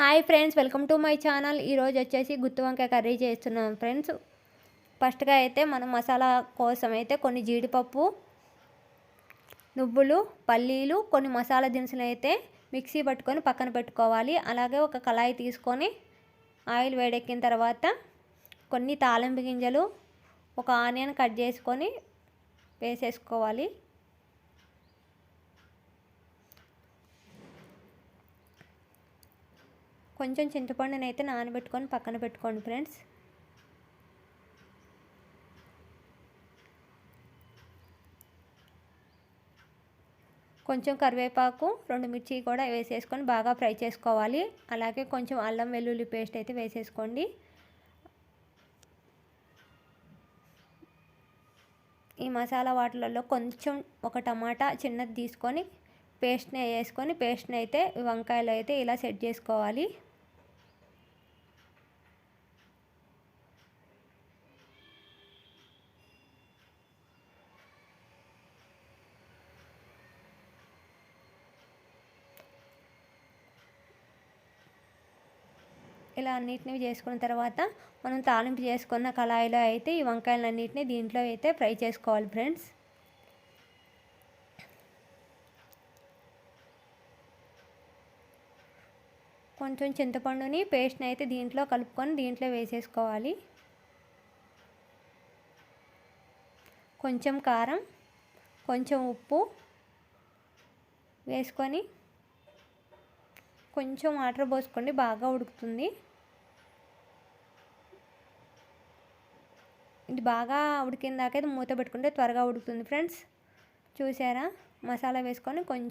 Hi friends welcome to my channel. ఈరోజు వచ్చేసి గుత్తి వంకాయ కర్రీ చేస్తున్నాం ఫ్రెండ్స్. ఫస్ట్గా అయితే మనం మసాలా కోసం అయితే కొన్ని జీడిపప్పు నువ్వులు పల్లీలు కొన్ని మసాలా దినుసులు అయితే మిక్సీ పట్టుకొని పక్కన పెట్టుకోవాలి. అలాగే ఒక కళాయి తీసుకొని ఆయిల్ వేడెక్కిన తర్వాత కొన్ని తాలింపు గింజలు ఒక ఆనియన్ కట్ చేసుకొని వేసేసుకోవాలి. కొంచెం చింతపండుని అయితే నానబెట్టుకొని పక్కన పెట్టుకోండి ఫ్రెండ్స్. కొంచెం కరివేపాకు రెండు మిర్చి కూడా వేసేసుకొని బాగా ఫ్రై చేసుకోవాలి. అలాగే కొంచెం అల్లం వెల్లుల్లి పేస్ట్ అయితే వేసేసుకోండి. ఈ మసాలా వాటిలలో కొంచెం ఒక టమాటా చిన్నది తీసుకొని పేస్ట్ని వేసుకొని పేస్ట్ని అయితే వంకాయలు అయితే ఇలా సెట్ చేసుకోవాలి. ఇలా అన్నిటిని చేసుకున్న తర్వాత మనం తాలింపు చేసుకున్న కళాయిలో అయితే ఈ వంకాయలన్నింటినీ దీంట్లో అయితే ఫ్రై చేసుకోవాలి ఫ్రెండ్స్. కొంచెం చింతపండుని పేస్ట్ని అయితే దీంట్లో కలుపుకొని దీంట్లో వేసేసుకోవాలి. కొంచెం కారం కొంచెం ఉప్పు వేసుకొని కొంచెం వాటర్ పోసుకోండి బాగా ఉడుకుతుంది. ఇది బాగా ఉడికిన దాకా మూత పెట్టుకుంటే త్వరగా ఉడుకుతుంది ఫ్రెండ్స్. చూసారా? మసాలా వేసుకొని కొంచెం